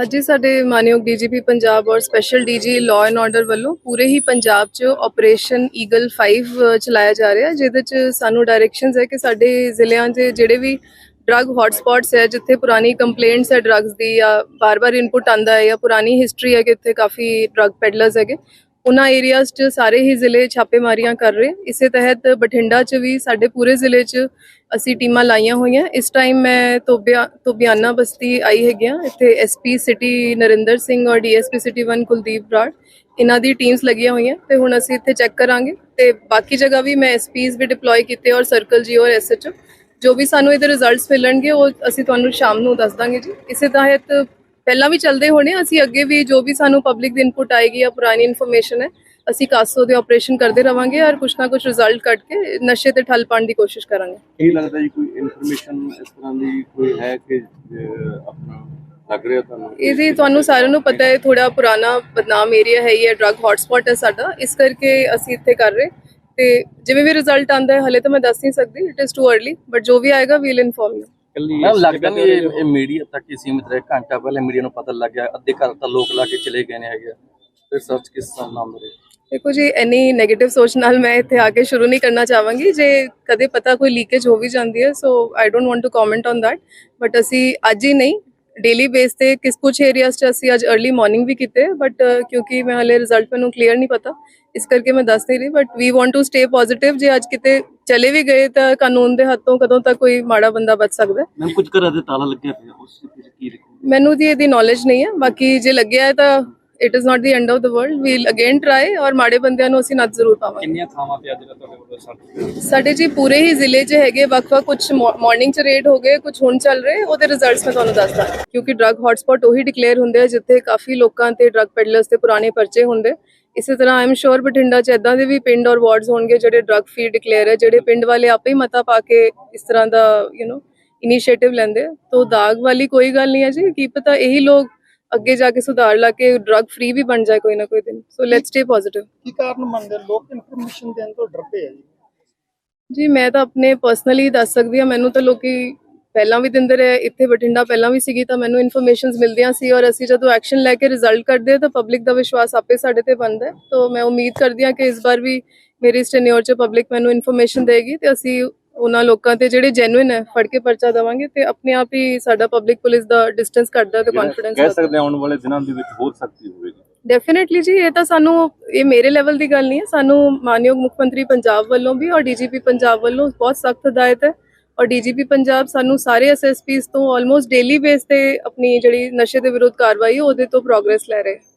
ਅੱਜ ਸਾਡੇ ਮਾਨਯੋਗ ਡੀਜੀਪੀ ਪੰਜਾਬ ਔਰ special DG law and order ਵੱਲੋਂ ਪੂਰੇ ਹੀ ਪੰਜਾਬ 'ਚ ਆਪਰੇਸ਼ਨ ਈਗਲ 5 ਚਲਾਇਆ ਜਾ ਰਿਹਾ ਜਿਹਦੇ 'ਚ ਸਾਨੂੰ ਡਾਇਰੈਕਸ਼ਨਸ ਹੈ ਕਿ ਸਾਡੇ ਜ਼ਿਲ੍ਹਿਆਂ 'ਚ ਜਿਹੜੇ ਵੀ ਡਰੱਗ ਹੌਟਸਪੌਟਸ ਹੈ, ਜਿੱਥੇ ਪੁਰਾਣੀ ਕੰਪਲੇਂਟਸ ਹੈ ਡਰੱਗਸ ਦੀ ਜਾਂ ਬਾਰ-ਬਾਰ ਇਨਪੁਟ ਆਂਦਾ ਹੈ ਜਾਂ ਪੁਰਾਣੀ ਹਿਸਟਰੀ ਹੈ ਕਿ ਇੱਥੇ ਕਾਫੀ ਡਰੱਗ ਪੈਡਲਰਸ ਹੈਗੇ ਉਹਨਾਂ ਏਰੀਆਜ਼ 'ਚ ਸਾਰੇ ਹੀ ਜ਼ਿਲ੍ਹੇ ਛਾਪੇਮਾਰੀਆਂ ਕਰ ਰਹੇ। ਇਸੇ ਤਹਿਤ ਬਠਿੰਡਾ 'ਚ ਵੀ ਸਾਡੇ ਪੂਰੇ ਜ਼ਿਲ੍ਹੇ 'ਚ ਅਸੀਂ ਟੀਮਾਂ ਲਾਈਆਂ ਹੋਈਆਂ। ਇਸ ਟਾਈਮ ਮੈਂ ਤੋਬਿਆ, ਤੋਬਿਆਨਾ ਬਸਤੀ ਆਈ ਹੈਗੀਆਂ ਇੱਥੇ ਐਸਪੀ ਸਿਟੀ ਨਰਿੰਦਰ ਸਿੰਘ ਔਰ ਡੀਐਸਪੀ ਸਿਟੀ 1 ਕੁਲਦੀਪ ਬਰਾੜ ਇਹਨਾਂ ਦੀ ਟੀਮਸ ਲੱਗੀਆਂ ਹੋਈਆਂ। ਤੇ ਹੁਣ ਅਸੀਂ ਇੱਥੇ ਚੈੱਕ ਕਰਾਂਗੇ। ਤੇ ਬਾਕੀ ਜਗ੍ਹਾ ਵੀ ਮੈਂ ਐਸਪੀਸ ਵੀ ਡਿਪਲੋਏ ਕੀਤੇ ਔਰ ਸਰਕਲ ਜੀ ਔਰ ਐਸਐਚਓ ਜੋ ਵੀ ਸਾਨੂੰ ਇਹਦੇ ਰਿਜ਼ਲਟਸ ਮਿਲਣਗੇ, ਉਹ ਅਸੀਂ ਤੁਹਾਨੂੰ ਸ਼ਾਮ ਨੂੰ ਦੱਸ ਦਾਂਗੇ ਜੀ। ਇਸੇ ਤਹਿਤ ਪਹਿਲਾਂ ਵੀ ਚੱਲਦੇ ਹੋਣੇ ਅਸੀਂ ਅੱਗੇ ਵੀ ਜੋ ਵੀ ਸਾਨੂੰ ਪਬਲਿਕ ਦੀ ਇਨਪੁਟ ਆਏਗੀ ਜਾਂ ਪੁਰਾਣੀ ਇਨਫੋਰਮੇਸ਼ਨ ਹੈ ਅਸੀਂ ਕਾਸੋ ਦੇ ਆਪਰੇਸ਼ਨ ਕਰਦੇ ਰਵਾਂਗੇ ਔਰ ਕੁਛ ਨਾ ਕੁਛ ਰਿਜ਼ਲਟ ਕੱਢ ਕੇ ਨਸ਼ੇ ਤੇ ਠੱਲ ਪਾਉਣ ਦੀ ਕੋਸ਼ਿਸ਼ ਕਰਾਂਗੇ। ਇਹ ਲੱਗਦਾ ਜੀ ਕੋਈ ਇਨਫੋਰਮੇਸ਼ਨ ਇਸ ਤਰ੍ਹਾਂ ਦੀ ਕੋਈ ਹੈ ਕਿ ਆਪਣਾ ਲੱਗ ਰਿਹਾ ਤੁਹਾਨੂੰ? ਇਹਦੀ ਤੁਹਾਨੂੰ ਸਾਰਿਆਂ ਨੂੰ ਪਤਾ ਹੈ ਥੋੜਾ ਪੁਰਾਣਾ ਬਦਨਾਮ ਏਰੀਆ ਹੈ ਇਹ ਡਰੱਗ ਹੌਟਸਪੌਟ ਹੈ ਸਾਡਾ। ਇਸ ਕਰਕੇ ਅਸੀਂ ਇੱਥੇ ਕਰ ਰਹੇ। ਤੇ ਜਿਵੇਂ ਵੀ ਰਿਜ਼ਲਟ ਆਂਦਾ ਹੈ ਹਲੇ ਤਾਂ ਮੈਂ ਦੱਸ ਨਹੀਂ ਸਕਦੀ it is too early but ਜੋ ਵੀ ਆਏਗਾ ਵੀਲ ਇਨਫੋਰਮ ਯੂ ਕੱਲੀ ਮੈਮ ਲੱਗਦਾ ਨਹੀਂ ਇਹ ਇਹ ਮੀਡੀਆ ਤੱਕ ਹੀ ਸੀਮਿਤ ਰਹੇ ਘੰਟਾ ਪਹਿਲੇ ਮੀਡੀਆ ਨੂੰ ਪਤਾ ਲੱਗ ਗਿਆ ਅੱਧੇ ਘਰ ਤਾਂ ਲੋਕ ਲਾ ਕੇ ਚਲੇ ਗਏ ਨੇ ਹੈਗੇ। ਫਿਰ ਸਰਚ ਕਿਸ ਤਰ੍ਹਾਂ ਨਾਮ ਰਹੇ? ਦੇਖੋ ਜੀ ਐਨੀ 네ਗੇਟਿਵ ਸੋਚ ਨਾਲ ਮੈਂ ਇੱਥੇ ਆ ਕੇ ਸ਼ੁਰੂ ਨਹੀਂ ਕਰਨਾ ਚਾਹਾਂਗੀ। ਜੇ ਕਦੇ ਪਤਾ ਕੋਈ ਲੀਕੇਜ ਹੋ ਵੀ ਜਾਂਦੀ ਹੈ so I don't want to comment on that but ਅਸੀਂ ਅੱਜ ਹੀ ਨਹੀਂ ਡੇਲੀ ਬੇਸ ਤੇ ਕਿਸ ਕੁਝ ਏਰੀਆਜ਼ 'ਚ ਅਸੀਂ ਅੱਜ अर्ਲੀ ਮਾਰਨਿੰਗ ਵੀ ਕੀਤੇ ਬਟ ਕਿਉਂਕਿ ਮੈਂ ਹਲੇ ਰਿਜ਼ਲਟ ਮੈਨੂੰ ਕਲੀਅਰ ਨਹੀਂ ਪਤਾ ਇਸ ਕਰਕੇ ਮੈਂ ਦੱਸ ਨਹੀਂ ਰਹੀ but we want to stay positive ਜੇ ਅੱਜ ਕਿਤੇ ਚਲੇ ਵੀ ਗਏ ਤਾਂ ਕਾਨੂੰਨ ਦੇ ਹੱਥੋਂ ਕਦੋਂ ਤੱਕ ਕੋਈ ਮਾੜਾ ਬੰਦਾ ਬਚ ਸਕਦਾ ਮੈਂ ਕੁਝ ਘਰਾਂ ਦੇ ਤਾਲਾ ਲੱਗਿਆ ਪਿਆ ਉਸ ਕੀ ਮੈਨੂੰ ਦੀ ਇਹਦੀ ਨੌਲੇਜ ਨਹੀਂ ਹੈ ਬਾਕੀ ਜੇ ਲੱਗਿਆ ਹੈ ਤਾਂ it is not the end of the world we'll again try ਔਰ ਮਾੜੇ ਬੰਦਿਆਂ ਨੂੰ ਅਸੀਂ ਨੱਥ ਜ਼ਰੂਰ ਪਾਵਾਂਗੇ ਕਿੰਨੀਆਂ ਥਾਵਾਂ ਤੇ ਅੱਜ ਦਾ ਤੁਹਾਡੇ ਕੋਲ ਸਰਚ ਸਾਡੇ ਜੀ ਪੂਰੇ ਹੀ ਜ਼ਿਲ੍ਹੇ 'ਚ ਹੈਗੇ ਵੱਖ-ਵੱਖ ਕੁਝ ਮਾਰਨਿੰਗ 'ਚ ਰੇਡ ਹੋ ਗਏ ਕੁਝ ਹੁਣ ਚੱਲ ਰਹੇ ਉਹਦੇ ਰਿਜ਼ਲਟਸ ਮੈਂ ਤੁਹਾਨੂੰ ਦੱਸਦਾ ਕਿਉਂਕਿ ਡਰੱਗ ਹੌਟਸਪੌਟ ਉਹੀ ਡਿਕਲੇਅਰ ਹੁੰਦੇ ਆ ਜਿੱਥੇ ਕਾਫੀ ਲੋਕਾਂ ਤੇ ਡਰੱਗ ਪੈਡਲਰਸ ਤੇ ਪੁਰਾਣੇ ਪਰਚੇ ਹੁੰਦੇ ਇਸੇ ਤਰ੍ਹਾਂ ਆਈ ਐਮ ਸ਼ੋਰ ਬਠਿੰਡਾ 'ਚ ਇਦਾਂ ਦੇ ਵੀ ਪਿੰਡ ਔਰ ਵਾਰਡਸ ਹੋਣਗੇ ਜਿਹੜੇ ਡਰੱਗ ਫ੍ਰੀ ਡਿਕਲੇਅਰ ਹੈ ਜਿਹੜੇ ਪਿੰਡ ਵਾਲੇ ਆਪੇ ਹੀ ਮਤਾ ਪਾ ਕੇ ਇਸ ਤਰ੍ਹਾਂ ਦਾ ਯੂ نو ਇਨੀਸ਼ੀਏਟਿਵ ਲੈਂਦੇ। ਤੋ ਦਾਗ ਵਾਲੀ ਕੋਈ ਗੱਲ ਨਹੀਂ ਹੈ ਜੀ ਕੀ ਪਤਾ ਇਹੀ ਲੋਕ ਅੱਗੇ ਜਾ ਕੇ ਸੁਧਾਰ ਲਾ ਕੇ ਡਰੱਗ ਫ੍ਰੀ ਵੀ ਬਣ ਜਾਏ ਕੋਈ ਨਾ ਕੋਈ ਦਿਨ। ਸੋ ਲੈਟਸ ਸਟੇ ਪੋਜ਼ਿਟਿਵ ਕੀ ਕਾਰਨ ਮੰਨਦੇ? ਲੋਕ ਇਨਫੋਰਮੇਸ਼ਨ ਦੇਣ ਤੋਂ ਡਰਦੇ ਆ ਜੀ। ਜੀ ਮੈਂ ਤਾਂ ਆਪਣੇ ਪਰਸਨਲੀ ਦੱਸ ਸਕਦੀ ਹਾਂ ਮੈਨੂੰ ਤਾਂ ਲੋਕੀ ਪਹਿਲਾਂ ਵੀ ਦਿੰਦੇ ਰਹੇ ਇੱਥੇ ਬਠਿੰਡਾ ਪਹਿਲਾਂ ਵੀ ਸੀਗੀ ਤਾਂ ਮੈਨੂੰ ਇਨਫੋਰਮੇਸ਼ਨਸ ਮਿਲਦੀਆਂ ਸੀ ਔਰ ਅਸੀਂ ਜਦੋਂ ਐਕਸ਼ਨ ਲੈ ਕੇ ਰਿਜ਼ਲਟ ਕੱਢਦੇ ਹਾਂ ਤਾਂ ਪਬਲਿਕ ਦਾ ਵਿਸ਼ਵਾਸ ਆਪੇ ਸਾਡੇ ਤੇ ਬਣਦਾ ਹੈ। ਤਾਂ ਮੈਂ ਉਮੀਦ ਕਰਦੀ ਹਾਂ ਕਿ ਇਸ ਵਾਰ ਵੀ ਮੇਰੀ ਟੈਨਿਓਰ 'ਚ ਪਬਲਿਕ ਮੈਨੂੰ ਇਨਫੋਰਮੇਸ਼ਨ ਦੇਗੀ ਤੇ ਅਸੀਂ ਉਹਨਾਂ ਲੋਕਾਂ ਤੇ ਜਿਹੜੇ ਜੈਨੂਇਨ ਹੈ ਫੜ ਕੇ ਪਰਚਾ ਦੇਵਾਂਗੇ ਤੇ ਆਪਣੇ ਆਪ ਹੀ ਸਾਡਾ ਪਬਲਿਕ ਪੁਲਿਸ ਦਾ ਡਿਸਟੈਂਸ ਘਟਦਾ ਤੇ ਕੌਨਫੀਡੈਂਸ ਕਹਿ ਸਕਦੇ ਆਉਣ ਵਾਲੇ ਦਿਨਾਂ ਦੇ ਵਿੱਚ ਹੋਰ ਸਖਤੀ ਹੋਵੇਗੀ। ਡੈਫੀਨਿਟਲੀ ਜੀ ਇਹ ਤਾਂ ਸਾਨੂੰ ਇਹ ਮੇਰੇ ਲੈਵਲ ਦੀ ਗੱਲ ਨਹੀਂ ਹੈ। ਸਾਨੂੰ ਮਾਨਯੋਗ ਮੁੱਖ ਮੰਤਰੀ ਪੰਜਾਬ ਵੱਲੋਂ ਵੀ ਔਰ ਡੀਜੀਪੀ ਪੰਜਾਬ ਵੱਲੋਂ ਬਹੁਤ ਸਖਤ ਹਦਾਇਤ ਹੈ। ਔਰ ਡੀਜੀਪੀ ਪੰਜਾਬ ਸਾਨੂੰ ਸਾਰੇ ਐਸਐਸਪੀਸ ਤੋਂ ਆਲਮੋਸਟ ਡੇਲੀ ਬੇਸ ਤੇ ਆਪਣੀ ਜਿਹੜੀ ਨਸ਼ੇ ਦੇ ਵਿਰੁੱਧ ਕਾਰਵਾਈ ਉਹਦੇ ਤੋਂ ਪ੍ਰੋਗਰੈਸ ਲੈ ਰਹੇ